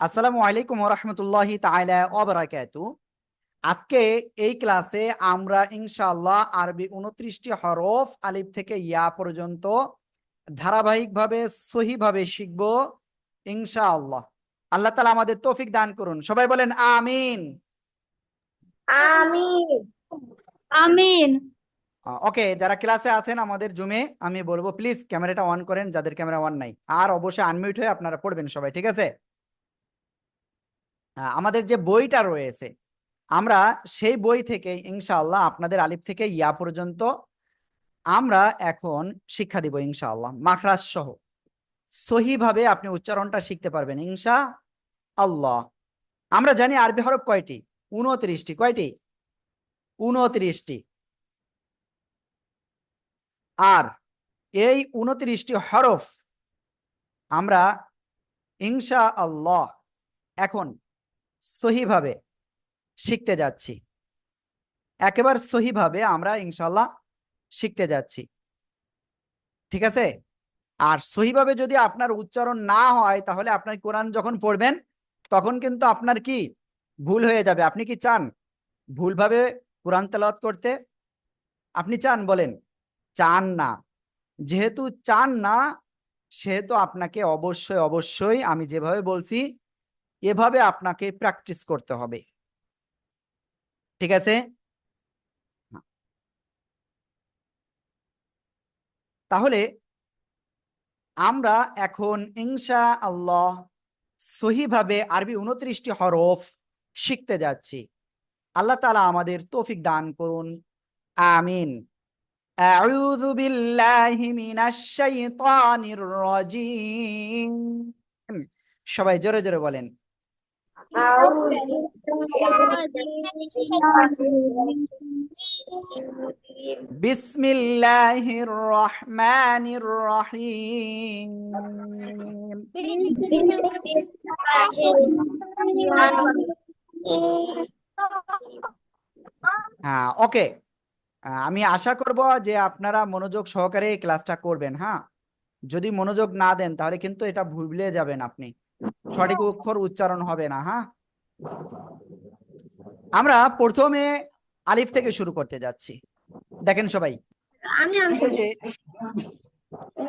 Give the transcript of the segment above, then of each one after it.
আসসালামু আলাইকুম রহমতুল্লাহি বারাকাতু আজকে এই ক্লাসে আমরা ইনশাআল্লাহ আরবি উনত্রিশটি হরফ আলিফ থেকে ইয়া পর্যন্ত ধারাবাহিকভাবে, সহিভাবে শিখব ইনশাআল্লাহ। আল্লাহ তালা আমাদের তৌফিক দান করুন। সবাই বলেন আমিন। আমিন। আমিন। ওকে যারা ক্লাসে আছেন আমাদের জুমে আমি বলব প্লিজ ক্যামেরাটা অন করেন, যাদের ক্যামেরা অন নাই। আর অবশ্যই আনমিউট হয়ে আপনারা পড়বেন সবাই, ঠিক আছে? আমাদের যে বইটা রয়েছে, আমরা সেই বই থেকে ইনশাআল্লাহ আপনাদের আলিফ থেকে ইয়া পর্যন্ত আমরা এখন শিক্ষা দিব ইনশাআল্লাহ, মাখরাজ সহ। সহিভাবে আপনি উচ্চারণটা শিখতে পারবেন ইনশা আল্লাহ আমরা জানি আরবি হরফ কয়টি? উনত্রিশটি। কয়টি? উনত্রিশটি। আর এই উনত্রিশটি হরফ আমরা ইনশা আল্লাহ এখন সহিভাবে শিখতে যাচ্ছি। একেবারে সহিভাবে আমরা ইনশাল্লাহ শিখতে যাচ্ছি। ঠিক আছে? আর সহিভাবে যদি আপনার উচ্চারণ না হয়, তাহলে আপনার কোরআন যখন পড়বেন, তখন কিন্তু আপনার কি? ভুল হয়ে যাবে। আপনি কি চান? ভুলভাবে কোরআন তেলাওয়াত করতে? আপনি চান বলেন। চান না। যেহেতু চান না, সেহেতু আপনাকে অবশ্যই অবশ্যই আমি যেভাবে বলছি, এভাবে আপনাকে প্র্যাকটিস করতে হবে। ঠিক আছে? তাহলে আমরা এখন ইনশা আল্লাহ সহিভাবে আরবি উনত্রিশটি হরফ শিখতে যাচ্ছি। আল্লাহ তালা আমাদের তৌফিক দান করুন। আমিন। أعوذ بالله من الشيطان الرجيم সবাই জোরে জোরে বলেন বিসমিল্লাহির রহমানির রহিম হ্যাঁ ওকে আমি আশা করব যে আপনারা মনোযোগ সহকারে এই ক্লাসটা করবেন হ্যাঁ? যদি মনোযোগ না দেন তাহলে কিন্তু এটা ভুলে যাবেন আপনি। সঠিক অক্ষর উচ্চারণ হবে না হ্যাঁ? আমরা প্রথমে আলিফ থেকে শুরু করতে যাচ্ছি। দেখেন সবাই। যে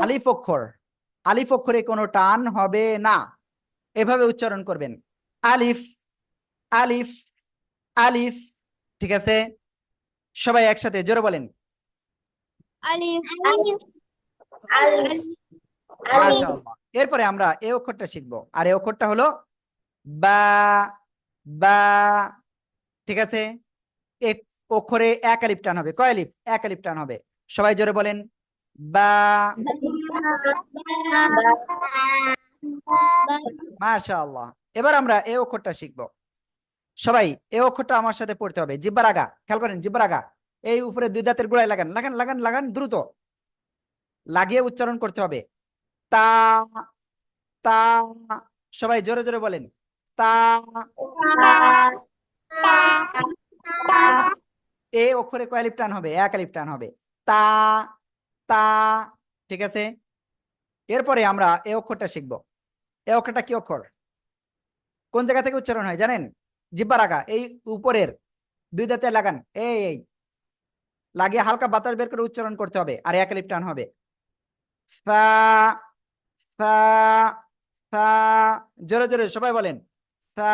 আলিফ অক্ষর আলিফ অক্ষরে কোনো টান হবে না। এভাবে উচ্চারণ করবেন। আলিফ আলিফ আলিফ ঠিক আছে? সবাই একসাথে, জোরে বলেন। এরপরে আমরা এই অক্ষরটা শিখব। আর এই অক্ষরটা হলো বা বা, ঠিক আছে? এক অক্ষরে এক আলিফ টান হবে। কয় আলিফ? এক আলিফ টান হবে। সবাই জোরে বলেন। বা, মাশাআল্লাহ। এবার আমরা এই অক্ষরটা শিখব। সবাই, এই অক্ষরটা আমার সাথে পড়তে হবে। জিব্বার আগা খেয়াল করেন জিব্বার আগা এই উপরে দুই দাঁতের গোড়ায় লাগান লাগান লাগান লাগান, দ্রুত। লাগিয়ে উচ্চারণ করতে হবে। তা তা, সবাই জোরে জোরে বলেন। তা, এ অক্ষরে কয় আলিফ টান হবে? এক টান হবে। তা তা, ঠিক আছে? এরপরে আমরা এ অক্ষরটা শিখব। এ অক্ষরটা কি অক্ষর? কোন জায়গা থেকে উচ্চারণ হয় জানেন? জিব্বার আগা এই উপরের দুই দাঁতে লাগান, এই এই। লাগিয়ে হালকা বাতাস বের করে উচ্চারণ করতে হবে, আর এক আলিফ টান হবে। জোরে জোরে, সবাই বলেন। ফা,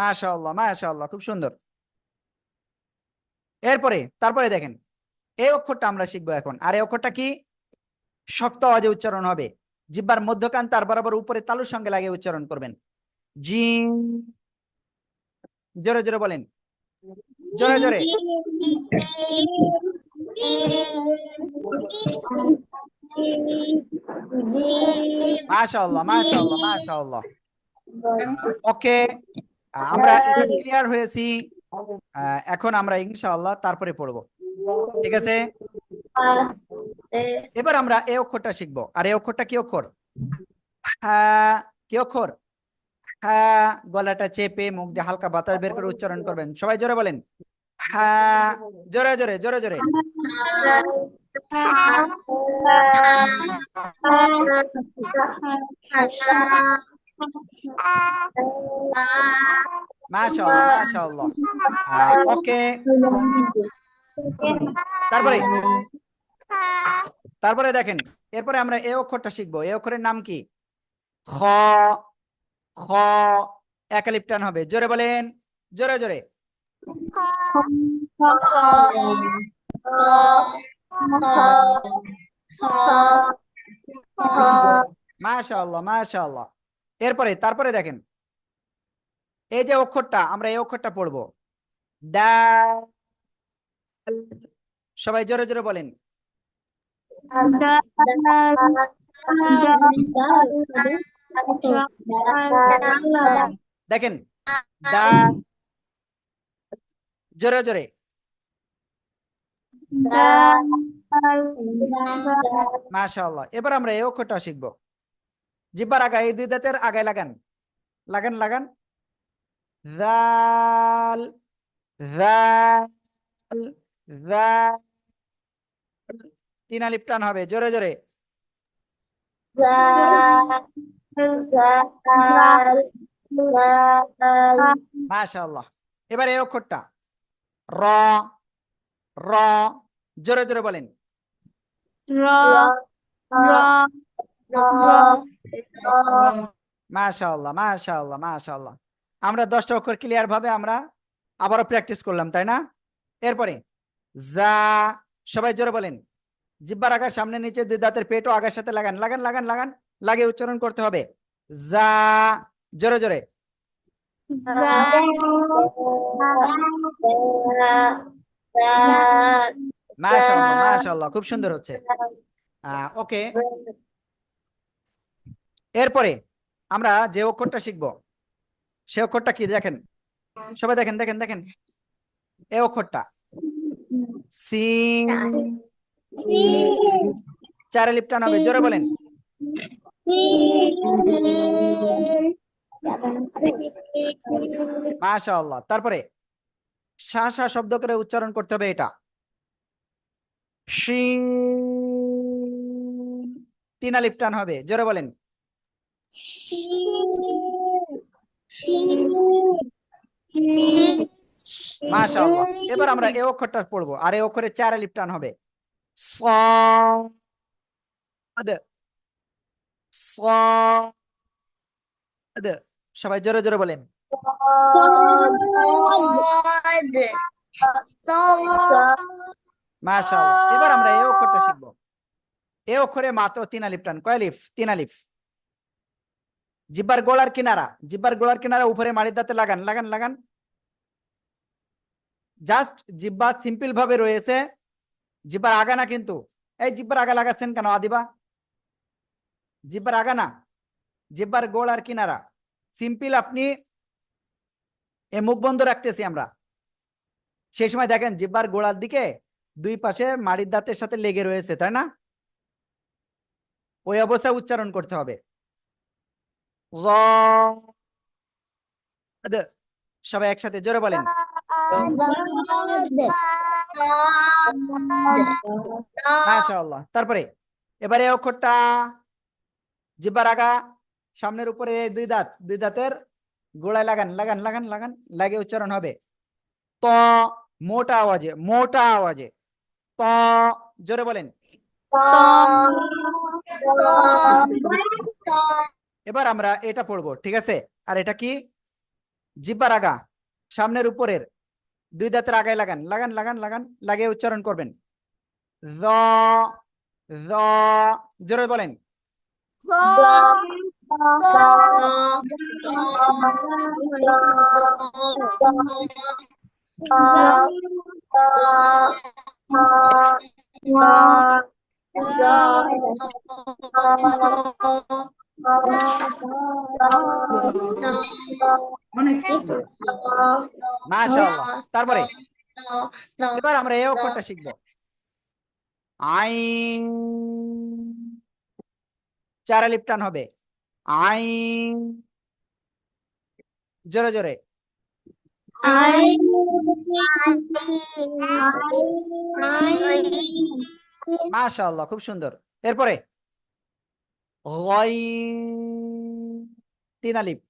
মাশাআল্লাহ মাশাআল্লাহ, খুব সুন্দর। এরপরে, তারপরে দেখেন, এই অক্ষরটা আমরা শিখব এখন, আর এই অক্ষরটা কি? শক্ত আওয়াজে উচ্চারণ হবে। জিব্বার মধ্যকান তার বরাবর উপরে তালুর সঙ্গে লাগিয়ে উচ্চারণ করবেন। জিম জোরে জোরে বলেন। জোরে জোরে। মাশাআল্লাহ মাশাআল্লাহ ওকে, আমরা ক্লিয়ার হয়েছি। এখন আমরা ইনশাআল্লাহ তারপরে পড়ব। ঠিক আছে? এবার আমরা এই অক্ষরটা শিখব। আর এই অক্ষরটা কি অক্ষর? হ্যাঁ কি অক্ষর? হ্যাঁ গলাটা চেপে মুখ দিয়ে হালকা বাতাস বের করে উচ্চারণ করবেন। সবাই জোরে বলেন। হ্যাঁ জোরে জোরে জোরে জোরে। ওকে। তারপরে তারপরে দেখেন, এরপরে আমরা এ অক্ষরটা শিখব। এ অক্ষরের নাম কি? খ খ হবে। জোরে বলেন, জোরে জোরে। মাশাআল্লাহ মাশাআল্লাহ। এরপরে, তারপরে দেখেন, এই যে অক্ষরটা, আমরা এই অক্ষরটা পড়ব। সবাই জোরে জোরে বলেন। দেখেন জোরে জোরে। মাশাআল্লাহ, এবার আমরা এই অক্ষরটা শিখব। জিব্বার আগায় এই দুই দাঁতের আগায় লাগান। লাগান লাগান। জাল জাল জাল তিন আলিপ টান হবে জোরে জোরে। মাশাআল্লাহ। এবার এই অক্ষরটা। র র জোরে জোরে বলেন। মাশাআল্লাহ মাশাআল্লাহ মাশাআল্লাহ। আমরা দশটা অক্ষর ক্লিয়ার ভাবে আমরা আবারও প্র্যাকটিস করলাম তাই না? এরপরে যা সবাই জোরে বলেন। জিব্বার আগার সামনে নিচে দুই দাঁতের পেটও আগার সাথে লাগান লাগান লাগান লাগান লাগে উচ্চারণ করতে হবে। যা জোরে জোরে। মাশাআল্লাহ মাশাআল্লাহ খুব সুন্দর হচ্ছে। ওকে। এরপরে আমরা যে অক্ষরটা শিখব সে অক্ষরটা কি দেখেন? সবাই দেখেন দেখেন দেখেন। এই অক্ষরটা। সিং চারে লিপটান হবে জোরে বলেন। মাশাআল্লাহ। তারপরে শা শা শব্দ করে উচ্চারণ করতে হবে এটা। শিং, টান হবে জোরে বলেন। মাশাআল্লাহ। এবার আমরা এই অক্ষরটা পড়ব, আর এই অক্ষরে চার আলিপ টান হবে সাদ সাদ সবাই জোরে জোরে বলেন মাশাআল্লাহ এবার আমরা এই অক্ষরটা শিখব এই অক্ষরে মাত্র তিন আলিফ টান কয় আলিফ তিন আলিফ জিব্বার গোড়ার কিনারা জিব্বার গোড়ার কিনারা উপরে মাড়ির দাঁতে লাগান লাগান লাগান জাস্ট জিব্বা সিম্পল ভাবে রয়েছে জিব্বার আগা না কিন্তু? এই জিব্বার আগা লাগাচ্ছেন কেন আদিবা? জিব্বার আগা না? জিব্বার গোড় আর কিনারা। সিম্পল আপনি এ মুখ বন্ধ রাখতেছি আমরা। সেই সময় দেখেন জিব্বার গোড়ার দিকে দুই পাশে মাড়ির দাঁতের সাথে লেগে রয়েছে, তাই না? ওই অবস্থায় উচ্চারণ করতে হবে। সবাই একসাথে জোরে বলেন। তারপরে, এবারে অক্ষরটা জিব্বার আগা, সামনের উপরে দুই দাঁত, দুই দাঁতের গোড়ায় লাগান লাগান লাগান লাগান লাগে উচ্চারণ হবে। ত, মোটা আওয়াজে মোটা আওয়াজে। ত, জোরে বলেন। এবার আমরা এটা পড়ব, ঠিক আছে? আর এটা কি? জিব্বার আগা, সামনের উপরের দুই দাঁতের আগায় লাগান লাগান লাগান লাগান লাগিয়ে উচ্চারণ করবেন জ জ জোরে বলেন মাশাআল্লাহ। তারপরে? এবার আমরা এই অক্ষরটা শিখব। আইন চারা লিপটান হবে। আইন জোরে জোরে। মাশাআল্লাহ খুব সুন্দর। এরপরে? তিন আলিফ। গয়ন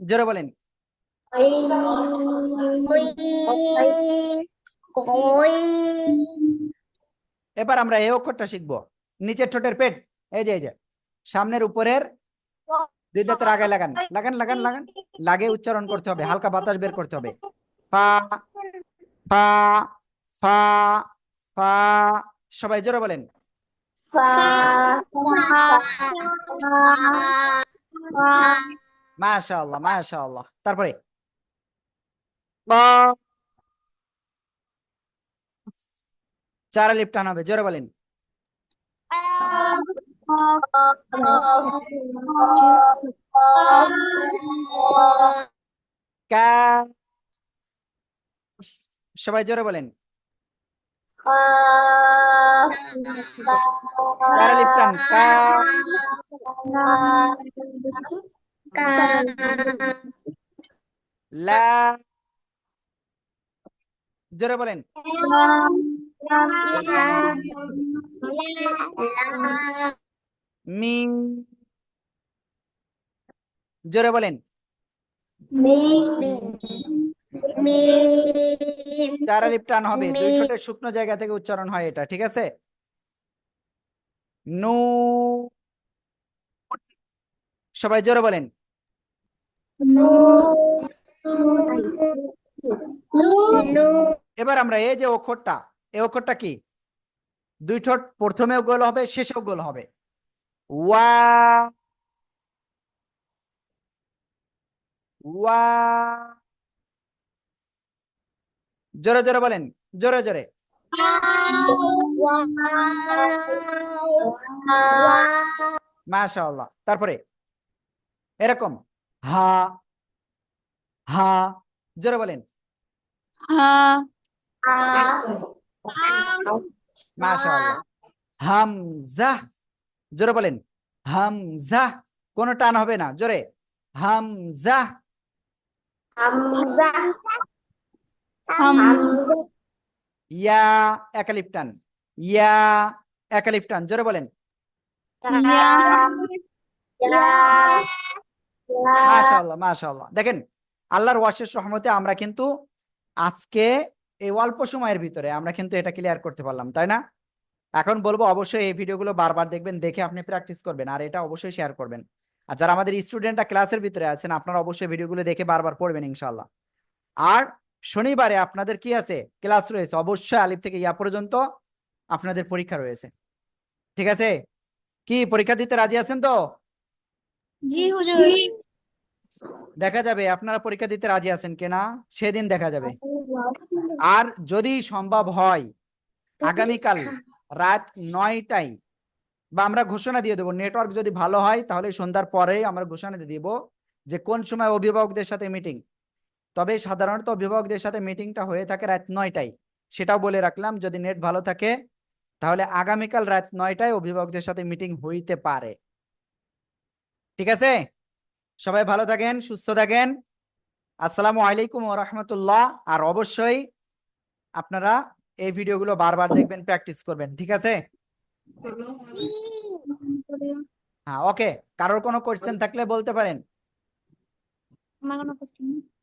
জোরে বলেন। এবার আমরা এই অক্ষরটা শিখব। নিচের ঠোঁটের পেট। এই যে এই যে। সামনের উপরের দুই দাঁতের আগে লাগান। লাগান লাগান লাগান। লাগে উচ্চারণ করতে হবে। হালকা বাতাস বের করতে হবে। পা পা ফা সবাই জোরে বলেন। মাশাআল্লাহ মাশাআল্লাহ তারপরে চার আলিফ টান হবে জোরে বলেন সবাই জোরে বলেন চার আলিফ টান কাফ লা জোরে বলেন মিম জোরে বলেন চার আলিফ টান হবে দুই ঠোঁটের শুকনো জায়গা থেকে উচ্চারণ হয় এটা ঠিক আছে? নু সবাই জোরে বলেন। এবার আমরা এই যে অক্ষরটা এই অক্ষরটা কি? দুই ঠোঁট প্রথমেও গোল হবে শেষেও গোল হবে। ওয়া ওয়া জোরে জোরে বলেন, জোরে জোরে। মাশাআল্লাহ। তারপরে, এরকম, হা হা, জোরে বলেন। মাশাআল্লাহ। হামজা, জোরে বলেন। হামজা, কোনো টান হবে না, জোরে। হামজা। ইয়া একালিপ টান ইয়া একালিপ টান জোরে বলেন। মাশাআল্লাহ মাশাআল্লাহ। দেখেন আল্লাহর ওয়াশের রহমতে আমরা কিন্তু আজকে এই অল্প সময়ের ভিতরে আমরা কিন্তু এটা ক্লিয়ার করতে পারলাম তাই না? এখন বলব অবশ্যই এই ভিডিওগুলো বারবার দেখবেন দেখে আপনি প্র্যাকটিস করবেন আর এটা অবশ্যই শেয়ার করবেন। আর যারা আমাদের স্টুডেন্টরা ক্লাসের ভিতরে আছেন আপনারা অবশ্যই ভিডিওগুলো দেখে বারবার পড়বেন ইনশাল্লাহ আর শনিবারে আপনাদের কি আছে? ক্লাস রয়েছে। অবশ্যই আলিফ থেকে ইয়া পর্যন্ত আপনাদের পরীক্ষা রয়েছে। ঠিক আছে? কি পরীক্ষা দিতে রাজি আছেন তো? দেখা যাবে আপনারা পরীক্ষা দিতে রাজি আছেন কিনা সেদিন দেখা যাবে। আর যদি সম্ভব হয় আগামীকাল রাত নয়টায় বা আমরা ঘোষণা দিয়ে দেবো। নেটওয়ার্ক যদি ভালো হয় তাহলে সন্ধ্যার পরে আমরা ঘোষণা দিয়ে দিব যে কোন সময় অভিভাবকদের সাথে মিটিং তবে সাধারণত অভিভাবকদের সাথে মিটিংটা হয়ে থাকে রাত নয়টায়। সেটাও বলে রাখলাম, যদি নেট ভালো থাকে, তাহলে আগামীকাল রাত নয়টায় অভিভাবকদের সাথে মিটিং হইতে পারে। ঠিক আছে? সবাই ভালো থাকেন, সুস্থ থাকেন। আসসালামু আলাইকুম রহমতুল্লাহ। আর অবশ্যই আপনারা এই ভিডিওগুলো বারবার দেখবেন, প্র্যাকটিস করবেন। ঠিক আছে? হ্যাঁ ওকে। কারোর কোনো কোয়েশ্চেন থাকলে বলতে পারেন। আমার কোনো নেই।